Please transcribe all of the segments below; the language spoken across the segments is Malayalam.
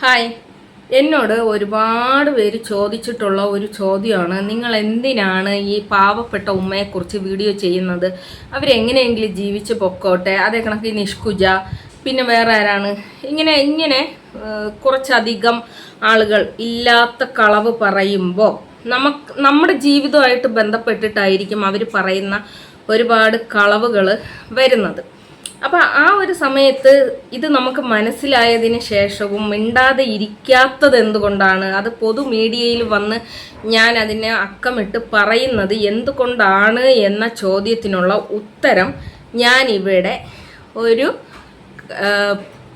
ഹായ്. എന്നോട് ഒരുപാട് പേര് ചോദിച്ചിട്ടുള്ള ഒരു ചോദ്യമാണ്. നിങ്ങൾ എന്തിനാണ് ഈ പാവപ്പെട്ട ഉമ്മയെക്കുറിച്ച് വീഡിയോ ചെയ്യുന്നത്? അവരെങ്ങനെയെങ്കിലും ജീവിച്ച് പൊക്കോട്ടെ. അതേ കണക്ക് നിഷ്കുജ പിന്നെ വേറെ ആരാണ്? ഇങ്ങനെ ഇങ്ങനെ കുറച്ചധികം ആളുകൾ ഇല്ലാത്ത കളവ് പറയുമ്പോൾ നമുക്ക് നമ്മുടെ ജീവിതമായിട്ട് ബന്ധപ്പെട്ടിട്ടായിരിക്കും അവർ പറയുന്ന ഒരുപാട് കളവുകൾ വരുന്നത്. അപ്പം ആ ഒരു സമയത്ത് ഇത് നമുക്ക് മനസ്സിലായതിന് ശേഷവും മിണ്ടാതെ ഇരിക്കാത്തത് എന്തുകൊണ്ടാണ്? അത് പൊതു മീഡിയയിൽ വന്ന് ഞാൻ അതിനെ അക്കമിട്ട് പറയുന്നത് എന്തുകൊണ്ടാണ് എന്ന ചോദ്യത്തിനുള്ള ഉത്തരം ഞാൻ ഇവിടെ ഒരു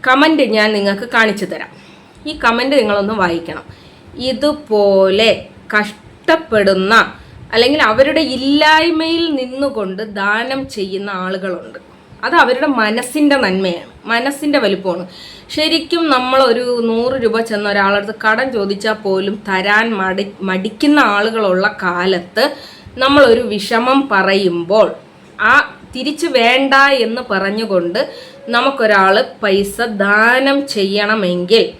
കമന്റ് ഞാൻ നിങ്ങൾക്ക് കാണിച്ചു തരാം. ഈ കമന്റ് നിങ്ങളൊന്ന് വായിക്കണം. ഇതുപോലെ കഷ്ടപ്പെടുന്ന അല്ലെങ്കിൽ അവരുടെ ഇല്ലായ്മയിൽ നിന്നുകൊണ്ട് ദാനം ചെയ്യുന്ന ആളുകളുണ്ട്. അത് അവരുടെ മനസ്സിന്റെ നന്മയാണ്. മനസ്സിന്റെ വലുപ്പമാണ്. ശരിക്കും നമ്മൾ ഒരു നൂറ് രൂപ ചെന്ന ഒരാളടുത്ത് കടം ചോദിച്ചാൽ പോലും തരാൻ മടി മടിക്കുന്ന ആളുകളുള്ള കാലത്ത് നമ്മളൊരു വിഷമം പറയുമ്പോൾ ആ തിരിച്ചു വേണ്ട എന്ന് പറഞ്ഞുകൊണ്ട് നമുക്കൊരാൾ പൈസ ദാനം ചെയ്യണമെങ്കിൽ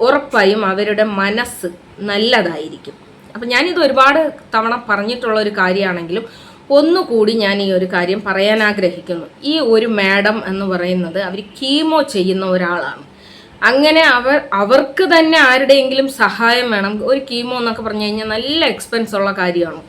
ഉറപ്പായും അവരുടെ മനസ്സ് നല്ലതായിരിക്കും. അപ്പം ഞാനിത് ഒരുപാട് തവണ പറഞ്ഞിട്ടുള്ള ഒരു കാര്യമാണെങ്കിലും ഒന്നുകൂടി ഞാൻ ഈ ഒരു കാര്യം പറയാൻ ആഗ്രഹിക്കുന്നു. ഈ ഒരു മാഡം എന്ന് പറയുന്നത് അവർ കീമോ ചെയ്യുന്ന ഒരാളാണ്. അങ്ങനെ അവർ അവർക്ക് തന്നെ ആരുടെയെങ്കിലും സഹായം വേണം. ഒരു കീമോ എന്നൊക്കെ പറഞ്ഞു കഴിഞ്ഞാൽ നല്ല എക്സ്പെൻസ് ഉള്ള കാര്യമാണ്.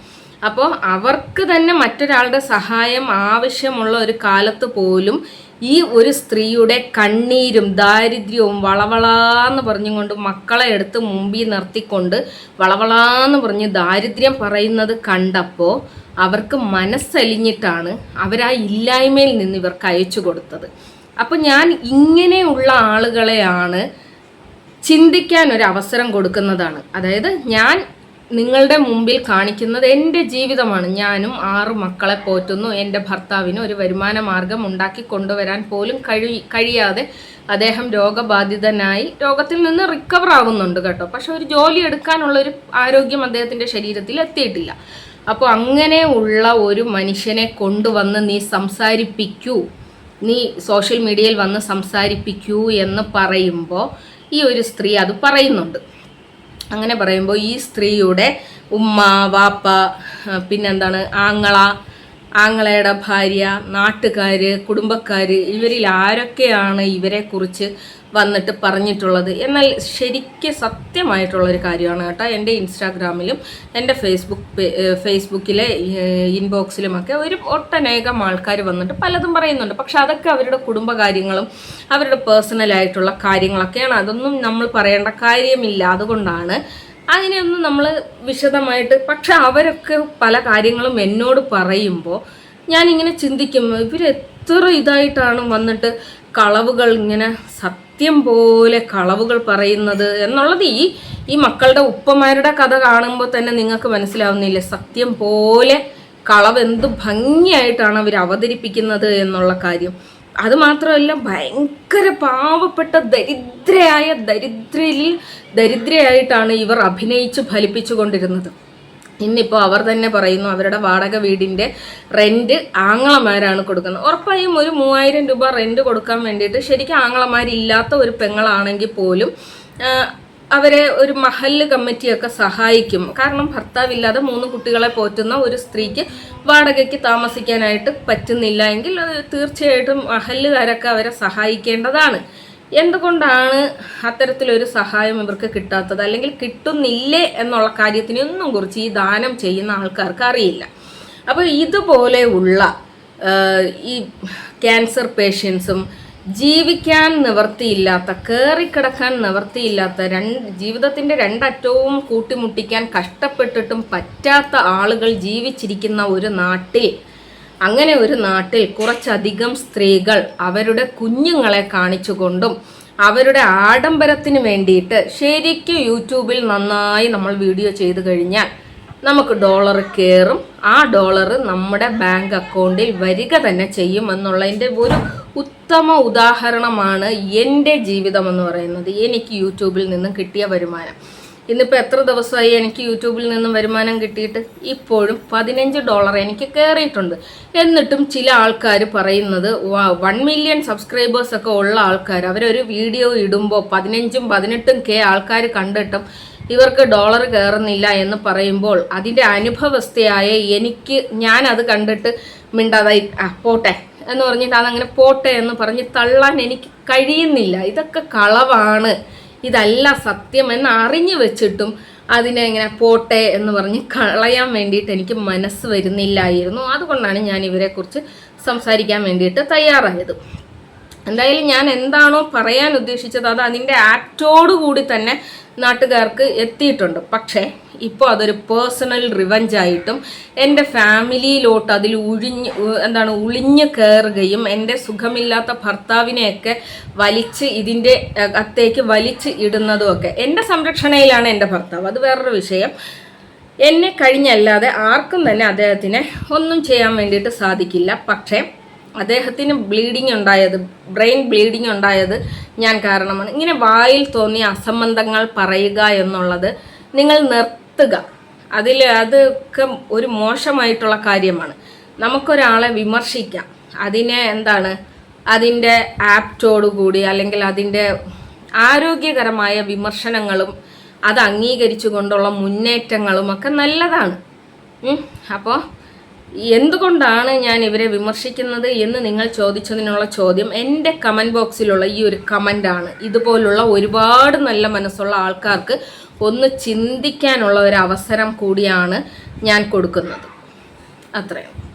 അപ്പോൾ അവർക്ക് തന്നെ മറ്റൊരാളുടെ സഹായം ആവശ്യമുള്ള ഒരു കാലത്ത് പോലും ഈ ഒരു സ്ത്രീയുടെ കണ്ണീരും ദാരിദ്ര്യവും വളവളാന്ന് പറഞ്ഞുകൊണ്ട് മക്കളെ എടുത്ത് മുമ്പിൽ നിർത്തിക്കൊണ്ട് വളവളാന്ന് പറഞ്ഞ് ദാരിദ്ര്യം പറയുന്നത് കണ്ടപ്പോൾ അവർക്ക് മനസ്സലിഞ്ഞിട്ടാണ് അവരാ ഇല്ലായ്മയിൽ നിന്ന് ഇവർക്ക് അയച്ചു കൊടുത്തത്. അപ്പം ഞാൻ ഇങ്ങനെയുള്ള ആളുകളെയാണ് ചിന്തിക്കാൻ ഒരു അവസരം കൊടുക്കുന്നതാണ്. അതായത് ഞാൻ നിങ്ങളുടെ മുമ്പിൽ കാണിക്കുന്നത് എന്റെ ജീവിതമാണ്. ഞാനും ആറ് മക്കളെ പോറ്റുന്നു. എന്റെ ഭർത്താവിന് ഒരു വരുമാന മാർഗം ഉണ്ടാക്കി കൊണ്ടുവരാൻ പോലും കഴി കഴിയാതെ അദ്ദേഹം രോഗബാധിതനായി രോഗത്തിൽ നിന്ന് റിക്കവർ ആകുന്നുണ്ട് കേട്ടോ. പക്ഷെ ഒരു ജോലി എടുക്കാനുള്ള ഒരു ആരോഗ്യം അദ്ദേഹത്തിന്റെ ശരീരത്തിൽ എത്തിയിട്ടില്ല. അപ്പോൾ അങ്ങനെ ഉള്ള ഒരു മനുഷ്യനെ കൊണ്ടുവന്ന് നീ സംസാരിപ്പിക്കൂ. നീ സോഷ്യൽ മീഡിയയിൽ വന്ന് സംസാരിപ്പിക്കൂ എന്ന് പറയുമ്പോൾ ഈ ഒരു സ്ത്രീ അത് പറയുന്നുണ്ട്. അങ്ങനെ പറയുമ്പോൾ ഈ സ്ത്രീയുടെ ഉമ്മ വാപ്പ പിന്നെന്താണ് ആങ്ങള ആങ്ങളയുടെ ഭാര്യ നാട്ടുകാർ കുടുംബക്കാർ ഇവരിൽ ആരൊക്കെയാണ് ഇവരെക്കുറിച്ച് വന്നിട്ട് പറഞ്ഞിട്ടുള്ളത്? എന്നാൽ ശരിക്ക് സത്യമായിട്ടുള്ളൊരു കാര്യമാണ് കേട്ടോ. എന്റെ ഇൻസ്റ്റാഗ്രാമിലും എന്റെ ഫേസ്ബുക്ക് ഫേസ്ബുക്കിലെ ഇൻബോക്സിലുമൊക്കെ ഒരു ഒട്ടനേകം ആൾക്കാർ വന്നിട്ട് പലതും പറയുന്നുണ്ട്. പക്ഷെ അതൊക്കെ അവരുടെ കുടുംബകാര്യങ്ങളും അവരുടെ പേഴ്സണലായിട്ടുള്ള കാര്യങ്ങളൊക്കെയാണ്. അതൊന്നും നമ്മൾ പറയേണ്ട കാര്യമില്ല. അതുകൊണ്ടാണ് അതിനെയൊന്നും നമ്മൾ വിശദമായിട്ട് പക്ഷെ അവരൊക്കെ പല കാര്യങ്ങളും എന്നോട് പറയുമ്പോൾ ഞാനിങ്ങനെ ചിന്തിക്കും ഇവരെത്ര ഇതായിട്ടാണ് വന്നിട്ട് കളവുകൾ ഇങ്ങനെ സത്യം പോലെ കളവുകൾ പറയുന്നത് എന്നുള്ളത് ഈ ഈ മക്കളുടെ ഉപ്പമാരുടെ കഥ കാണുമ്പോൾ തന്നെ നിങ്ങൾക്ക് മനസ്സിലാവുന്നില്ലേ? സത്യം പോലെ കളവ് എന്ത് ഭംഗിയായിട്ടാണ് അവർ അവതരിപ്പിക്കുന്നത് എന്നുള്ള കാര്യം. അത് മാത്രമല്ല ഭയങ്കര പാവപ്പെട്ട ദരിദ്രയായ ദരിദ്രയിൽ ദരിദ്രയായിട്ടാണ് ഇവർ അഭിനയിച്ച് ഫലിപ്പിച്ചു കൊണ്ടിരുന്നത്. ഇന്നിപ്പോൾ അവർ തന്നെ പറയുന്നു അവരുടെ വാടക വീടിന്റെ റെന്റ് ആങ്ങളമാരാണ് കൊടുക്കുന്നത്. ഉറപ്പായും ഒരു മൂവായിരം രൂപ റെന്റ് കൊടുക്കാൻ വേണ്ടിയിട്ട് ശരിക്കും ആങ്ങളമാരില്ലാത്ത ഒരു പെങ്ങളാണെങ്കിൽ പോലും അവരെ ഒരു മഹല്ല് കമ്മിറ്റിയൊക്കെ സഹായിക്കും. കാരണം ഭർത്താവില്ലാതെ മൂന്ന് കുട്ടികളെ പോറ്റുന്ന ഒരു സ്ത്രീക്ക് വാടകയ്ക്ക് താമസിക്കാനായിട്ട് പറ്റുന്നില്ല എങ്കിൽ അത് തീർച്ചയായിട്ടും മഹല്ലുകാരൊക്കെ അവരെ സഹായിക്കേണ്ടതാണ്. എന്തുകൊണ്ടാണ് അത്തരത്തിലൊരു സഹായം ഇവർക്ക് കിട്ടാത്തത്? അല്ലെങ്കിൽ കിട്ടുന്നില്ലേ എന്നുള്ള കാര്യത്തിനൊന്നും കുറിച്ച് ഈ ദാനം ചെയ്യുന്ന ആൾക്കാർക്ക് അറിയില്ല. അപ്പോൾ ഇതുപോലെയുള്ള ഈ ക്യാൻസർ പേഷ്യൻസും ജീവിക്കാൻ നിവർത്തിയില്ലാത്ത കയറിക്കിടക്കാൻ നിവർത്തിയില്ലാത്ത രണ്ട് ജീവിതത്തിന്റെ രണ്ടറ്റവും കൂട്ടിമുട്ടിക്കാൻ കഷ്ടപ്പെട്ടിട്ടും പറ്റാത്ത ആളുകൾ ജീവിച്ചിരിക്കുന്ന ഒരു നാട്ടിൽ അങ്ങനെ ഒരു നാട്ടിൽ കുറച്ചധികം സ്ത്രീകൾ അവരുടെ കുഞ്ഞുങ്ങളെ കാണിച്ചുകൊണ്ടും അവരുടെ ആഡംബരത്തിന് വേണ്ടിയിട്ട് ശരിക്കും യൂട്യൂബിൽ നന്നായി നമ്മൾ വീഡിയോ ചെയ്തു കഴിഞ്ഞാൽ നമുക്ക് ഡോളർ കയറും ആ ഡോളർ നമ്മുടെ ബാങ്ക് അക്കൗണ്ടിൽ വരിക തന്നെ ചെയ്യും എന്നുള്ളതിന്റെ ഒരു ഉത്തമ ഉദാഹരണമാണ് എന്റെ ജീവിതം എന്ന് പറയുന്നത്. എനിക്ക് യൂട്യൂബിൽ നിന്നും കിട്ടിയ വരുമാനം. ഇന്നിപ്പോൾ എത്ര ദിവസമായി എനിക്ക് യൂട്യൂബിൽ നിന്നും വരുമാനം കിട്ടിയിട്ട്? ഇപ്പോഴും പതിനഞ്ച് ഡോളർ എനിക്ക് കയറിയിട്ടുണ്ട് എന്നിട്ടും ചില ആൾക്കാർ പറയുന്നത് വൺ മില്യൺ സബ്സ്ക്രൈബേഴ്സ് ഒക്കെ ഉള്ള ആൾക്കാർ അവരൊരു വീഡിയോ ഇടുമ്പോൾ പതിനഞ്ചും പതിനെട്ടും കെ ആൾക്കാർ കണ്ടിട്ടും ഇവർക്ക് ഡോളർ കയറുന്നില്ല എന്ന് പറയുമ്പോൾ അതിന്റെ അനുഭവസ്ഥയായ എനിക്ക് ഞാൻ അത് കണ്ടിട്ട് മിണ്ടാതായി ആ പോട്ടെ എന്ന് പറഞ്ഞിട്ട് അതങ്ങനെ പോട്ടെ എന്ന് പറഞ്ഞ് തള്ളാൻ എനിക്ക് കഴിയുന്നില്ല. ഇതൊക്കെ കളവാണ്. ഇതല്ല സത്യം എന്ന് അറിഞ്ഞു വെച്ചിട്ടും അതിനെ ഇങ്ങനെ പോട്ടെ എന്ന് പറഞ്ഞ് കളയാൻ വേണ്ടിയിട്ട് എനിക്ക് മനസ്സ് വരുന്നില്ലായിരുന്നു. അതുകൊണ്ടാണ് ഞാൻ ഇവരെക്കുറിച്ച് സംസാരിക്കാൻ വേണ്ടിയിട്ട് തയ്യാറായത്. എന്തായാലും ഞാൻ എന്താണോ പറയാൻ ഉദ്ദേശിച്ചത് അത് അതിന്റെ ആക്റ്റോടു കൂടി തന്നെ നാട്ടുകാർക്ക് എത്തിയിട്ടുണ്ട്. പക്ഷേ ഇപ്പോൾ അതൊരു പേഴ്സണൽ റിവഞ്ച് ആയിട്ടും എന്റെ ഫാമിലിയിലോട്ട് അതിൽ ഉഴിഞ്ഞ് എന്താണ് ഉളിഞ്ഞു കയറുകയും എന്റെ സുഖമില്ലാത്ത ഭർത്താവിനെയൊക്കെ വലിച്ച് ഇതിന്റെ അത്തേക്ക് വലിച്ച് ഇടുന്നതുമൊക്കെ എന്റെ സംരക്ഷണയിലാണ് എന്റെ ഭർത്താവ്. അത് വേറൊരു വിഷയം. എന്നെ കഴിഞ്ഞല്ലാതെ ആർക്കും തന്നെ അദ്ദേഹത്തിന് ഒന്നും ചെയ്യാൻ വേണ്ടിയിട്ട് സാധിക്കില്ല. പക്ഷേ അദ്ദേഹത്തിന് ബ്ലീഡിങ് ഉണ്ടായത് ബ്രെയിൻ ബ്ലീഡിങ് ഉണ്ടായത് ഞാൻ കാരണമാണ്. ഇങ്ങനെ വായിൽ തോന്നിയ അസംബന്ധങ്ങൾ പറയുക എന്നുള്ളത് നിങ്ങൾ നിർത്തുക. അതിൽ അതൊക്കെ ഒരു മോശമായിട്ടുള്ള കാര്യമാണ്. നമുക്കൊരാളെ വിമർശിക്കാം. അതിനെ എന്താണ്? അതിന്റെ ആപ്റ്റോടുകൂടി അല്ലെങ്കിൽ അതിന്റെ ആരോഗ്യകരമായ വിമർശനങ്ങളും അത് അംഗീകരിച്ചു കൊണ്ടുള്ള മുന്നേറ്റങ്ങളും ഒക്കെ നല്ലതാണ്. അപ്പോൾ എന്തുകൊണ്ടാണ് ഞാൻ ഇവരെ വിമർശിക്കുന്നത് എന്ന് നിങ്ങൾ ചോദിച്ചതിനുള്ള ചോദ്യം എന്റെ കമന്റ് ബോക്സിലുള്ള ഈ ഒരു കമന്റാണ് ഇതുപോലുള്ള ഒരുപാട് നല്ല മനസ്സുള്ള ആൾക്കാർക്ക് ഒന്ന് ചിന്തിക്കാനുള്ള ഒരു അവസരം കൂടിയാണ് ഞാൻ കൊടുക്കുന്നത്. അത്രയും